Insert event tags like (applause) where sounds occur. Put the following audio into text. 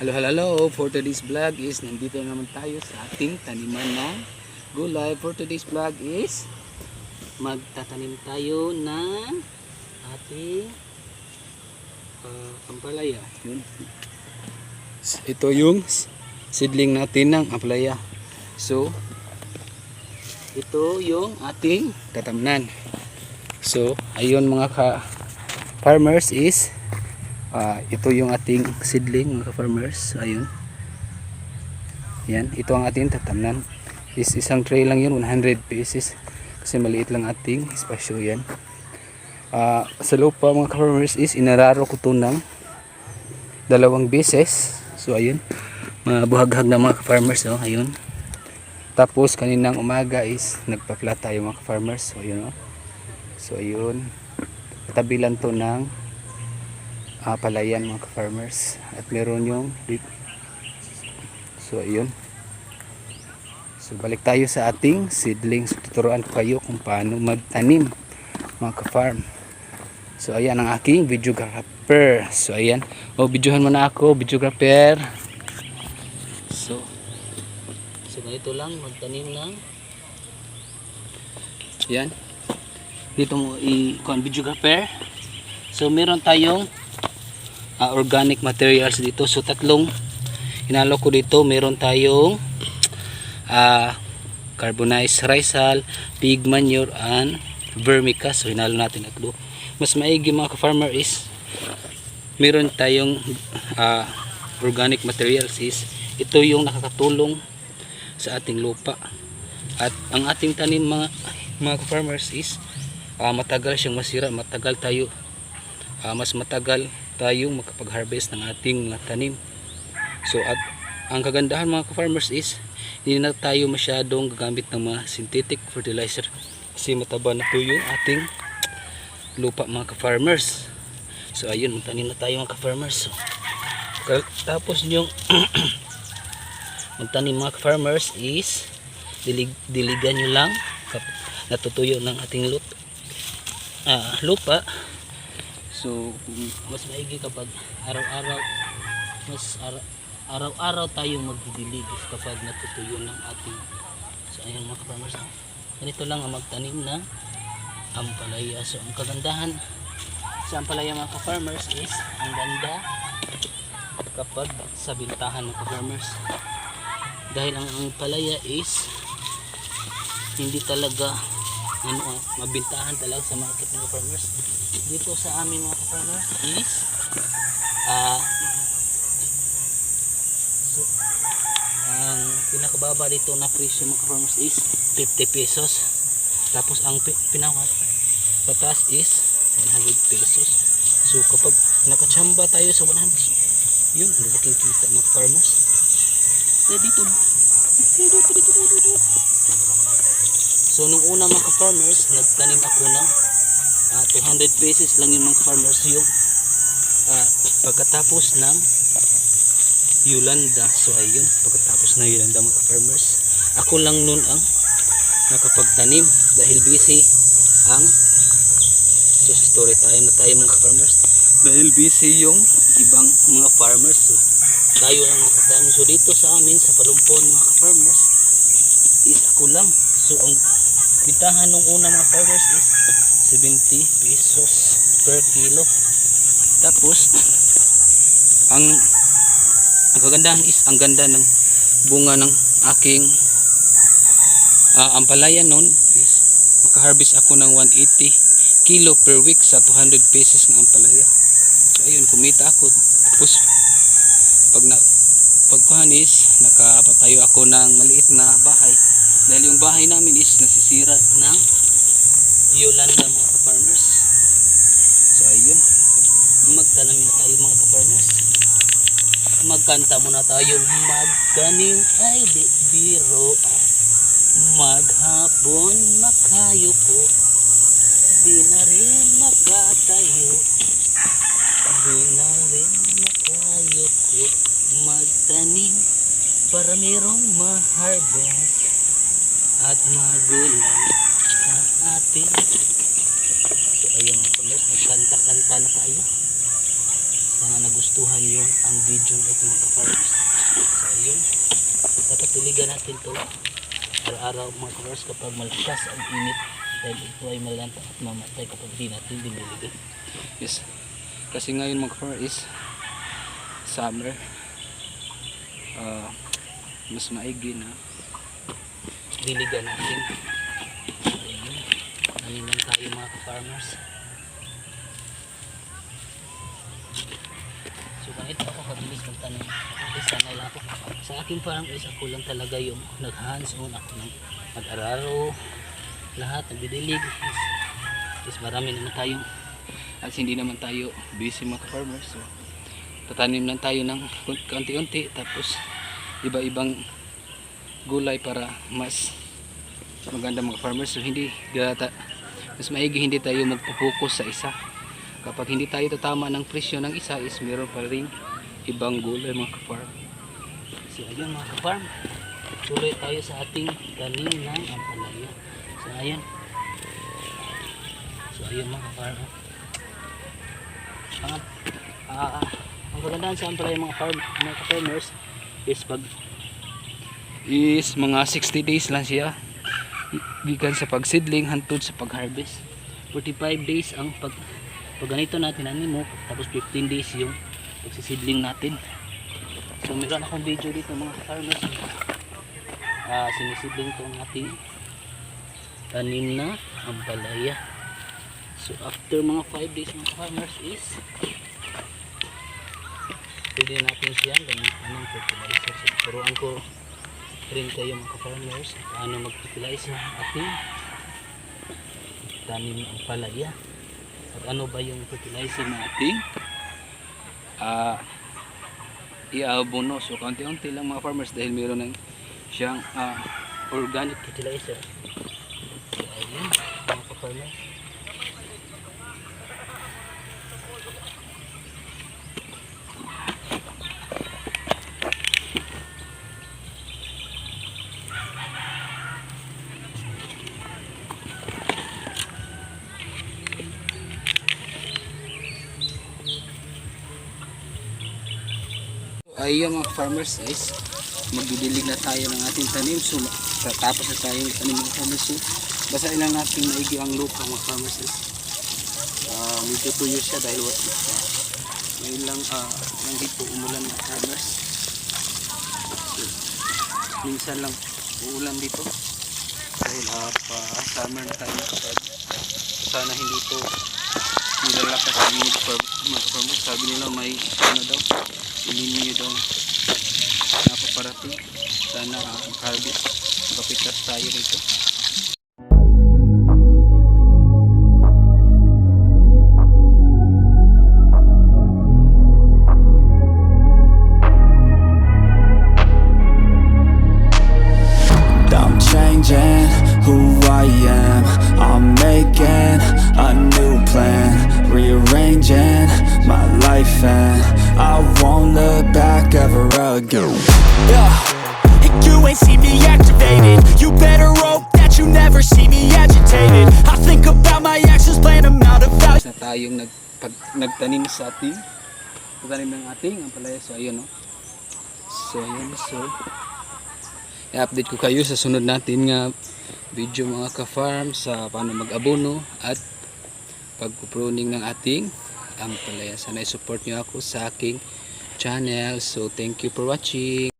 Hello, hello, hello. For today's vlog is nandito na naman tayo sa ating taniman ng gulay. For today's vlog is magtatanim tayo ng ating uh, ampalaya. Yun. Ito yung seedling natin ng ampalaya. So, ito yung ating tatamnan. So, ayun mga ka farmers is Ah, ito yung ating seedling mga farmers ayun. Yan ito ang ating tatamnan. Is isang tray lang yun 100 pieces. Kasi maliit lang ating espasyo yan. Ah, sa lupa mga farmers is inararo ko to ng dalawang beses. So ayun. Mga buhaghag na mga farmers oh, ayun. Tapos kaninang umaga is nagpa-flat tayo mga farmers so ayun oh. so ayun. Katabi lang to ng uh, palayan mga farmers at meron yung dip. so ayun. So balik tayo sa ating seedlings tuturuan ko kayo kung paano magtanim mga ka-farm. So ayan ang aking videographer so ayan. O videohan mo na ako videographer so so ganito lang magtanim ng yan dito mo i-con videographer so meron tayong uh, organic materials dito. So tatlong hinalo ko dito. Meron tayong uh, carbonized rice hull, pig manure, and vermicast. So hinalo natin tatlo. Mas maigi mga ka-farmer is meron tayong uh, organic materials is ito yung nakakatulong sa ating lupa. At ang ating tanim mga, mga ka-farmers is uh, matagal siyang masira. Matagal tayo uh, mas matagal tayong makapag-harvest ng ating mga tanim. So at ang kagandahan mga ka-farmers is hindi na tayo masyadong gagamit ng mga synthetic fertilizer kasi mataba na po yung ating lupa mga ka-farmers. So ayun, magtanim na tayo mga ka-farmers. So, tapos yung (clears throat) magtanim mga ka-farmers is dilig, diligan nyo lang natutuyo ng ating ah, lupa So, mas maigi kapag araw-araw mas ara- araw-araw tayong magdidilig kapag natutuyo ng ating so ayan mga farmers ganito lang ang magtanim ng ampalaya. So ang kagandahan sa ampalaya mga farmers is ang ganda kapag sa bintahan ng farmers dahil ang ampalaya is hindi talaga ano ah, mabintahan talaga sa market ng farmers dito sa amin mga farmers is ah ang pinakababa dito na presyo mga farmers is 50 pesos. Tapos ang pi- pinaka patas is 100 pesos. So kapag nakachamba tayo sa 100 yun ang laking kita mga farmers eh dito dito dito dito dito. So nung una mga farmers nagtanim ako ng ah, 200 pesos lang yung mga farmers yung ah, pagkatapos ng Yolanda. So ayun, pagkatapos ng Yolanda mga farmers ako lang nun ang nakapagtanim dahil busy ang so story time na tayo mga farmers. Dahil busy yung ibang mga farmers so, tayo lang nakatanim. So dito sa amin sa palumpon mga farmers is ako lang. So ang bitahan nung una mga farmers is 70 pesos per kilo. Tapos ang ang kagandahan is ang ganda ng bunga ng aking uh, ampalaya nun is makaharvest ako ng 180 kilo per week sa 200 pesos ng ampalaya. So ayun kumita ako. Tapos pag na pagkuhan is nakapatayo ako ng maliit na bahay. Dahil yung bahay namin is nasisira ng Yolanda mga farmers so ayun. Magtanam na tayo mga farmers magkanta muna tayo magtanim ay di biro. Maghapon makayo po. Di na rin makatayo. Di na rin makayo po. Magtanim para merong ma-harvest at magulay sa atin so ayun mga farmers nagkanta-kanta na tayo Sana nagustuhan nyo ang video na ito mga ka-farmers. So ayun, dapat tuligan natin to araw-araw mga ka-farmers kapag malakas ang init dahil ito ay malanta at mamatay kapag di natin diniligan. Yes. Kasi ngayon mga farmer is summer. Ah, mas maigi na. Diligan natin. Tanim lang tayo mga ka-farmers. So ganito ako kabilis magtanim. Kasi sanay lang ako. Sa akin farm is ako lang talaga yung nag-hands on ako ng mag-araro. Lahat nagdidilig. Is, is marami naman tayong At hindi naman tayo busy mga farmers. So, tatanim lang tayo ng konti-unti tapos iba-ibang gulay para mas maganda mga farmers. So, hindi gata, mas maigi hindi tayo magpo-focus sa isa. Kapag hindi tayo tatama ng presyo ng isa is meron pa rin ibang gulay mga farm. So ayun mga ka-farm, tuloy tayo sa ating tanim ng ampalaya. So ayun. So ayun mga ka-farm. oh. Ang, ah, ang kagandahan sa ampalaya mga farm, mga ka-farmers is pag is mga 60 days lang siya gikan sa pagsidling hantod sa pagharvest. 45 days ang pag pag ganito natin ano mo tapos 15 days yung pagsisidling natin. So meron akong video dito mga farmers ah sinisidling ang ating tanim na ampalaya so after mga 5 days mga farmers is pwede natin siya gamitan ng fertilizer. So turuan ko rin kayo mga farmers paano mag-fertilize ng ating tanim ng ampalaya at ano ba yung fertilizer na ating ah iabono so kaunti-unti lang mga farmers dahil meron ng siyang ah, organic fertilizer. So, ayun, mga ka-farmer. Ay yung mga farmers is magdidilig na tayo ng ating tanim. So ta- tapos na tayo ng tanim mga farmers. So basahin lang natin maigi ang lupa mga farmers is. Uh, medyo tuyo siya dahil what uh, ngayon lang uh, lang dito umulan mga farmers. So, minsan lang uulan dito. Dahil uh, pa summer na tayo sana hindi ito nilalakas ang mga farmers. Sabi nila may ano daw ininyo daw napaparating. Sana uh, harvest kapitas tayo rito again. Yeah, you ain't see me activated. You better hope that you never see me agitated. I think about my actions, plan them out of value. na tayong nag, pag, nagtanim sa ating pagtanim ng ating ang palaya so ayun no so ayun so i-update ko kayo sa sunod natin nga video mga ka-farm sa paano mag-abono at pagpupruning ng ating ang palaya sana i-support nyo ako sa aking channel. So thank you for watching